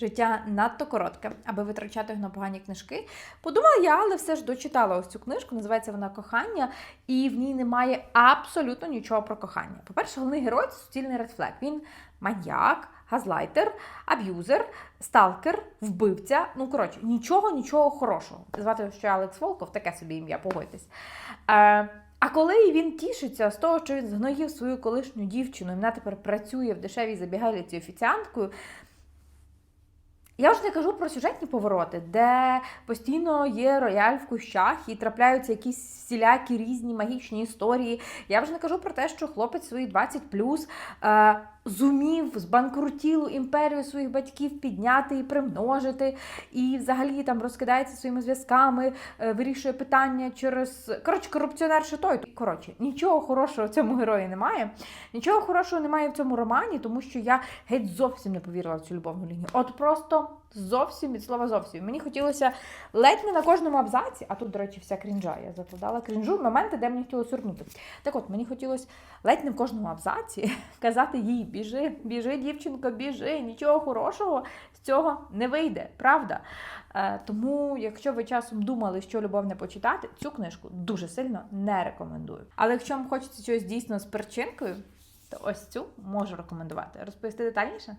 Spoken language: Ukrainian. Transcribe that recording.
Життя надто коротке, аби витрачати на погані книжки. Подумала я, але все ж дочитала ось цю книжку. Називається вона Кохання, і в ній немає абсолютно нічого про кохання. По-перше, головний герой це суцільний редфлек. Він маньяк, газлайтер, аб'юзер, сталкер, вбивця. Ну коротше, нічого, нічого хорошого. Звати ще Алекс Волков, таке собі ім'я, погодьтесь. Е, а коли він тішиться з того, що він згноїв свою колишню дівчину, і вона тепер працює в дешевій забігайлиці офіціанткою. Я вже не кажу про сюжетні повороти, де постійно є рояль в кущах і трапляються якісь всілякі різні магічні історії. Я вже не кажу про те, що хлопець свої 20 е, зумів збанкрутілу імперію своїх батьків підняти і примножити, і взагалі там розкидається своїми зв'язками, е, вирішує питання через коротше, корупціонер ще той. Коротше, нічого хорошого в цьому герої немає. Нічого хорошого немає в цьому романі, тому що я геть зовсім не повірила в цю любовну лінію. От просто зовсім від слова зовсім. Мені хотілося ледь не на кожному абзаці, а тут, до речі, вся крінжа. Я закладала крінжу моменти, де мені хотілося сурнути. Так от, мені хотілося ледь не в кожному абзаці казати їй: біжи, біжи, дівчинко, біжи, нічого хорошого з цього не вийде, правда? Е, тому, якщо ви часом думали, що любов не почитати, цю книжку дуже сильно не рекомендую. Але якщо вам хочеться щось дійсно з перчинкою, то ось цю можу рекомендувати. Розповісти детальніше?